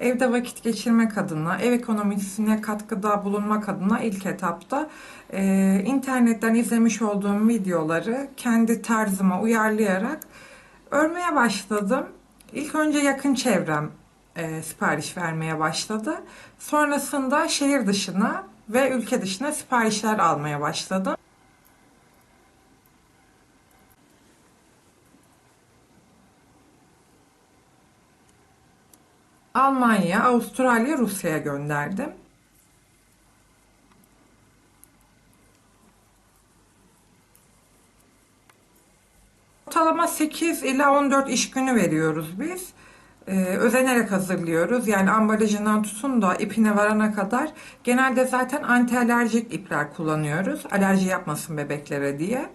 evde vakit geçirmek adına, ev ekonomisine katkıda bulunmak adına ilk etapta e, internetten izlemiş olduğum videoları kendi tarzıma uyarlayarak örmeye başladım. İlk önce yakın çevrem e, sipariş vermeye başladı. Sonrasında şehir dışına ve ülke dışına siparişler almaya başladım. Almanya, Avustralya, Rusya'ya gönderdim. Ortalama 8 ila 14 iş günü veriyoruz biz. Ee, özenerek hazırlıyoruz. Yani ambalajından tutun da ipine varana kadar. Genelde zaten anti alerjik ipler kullanıyoruz. Alerji yapmasın bebeklere diye.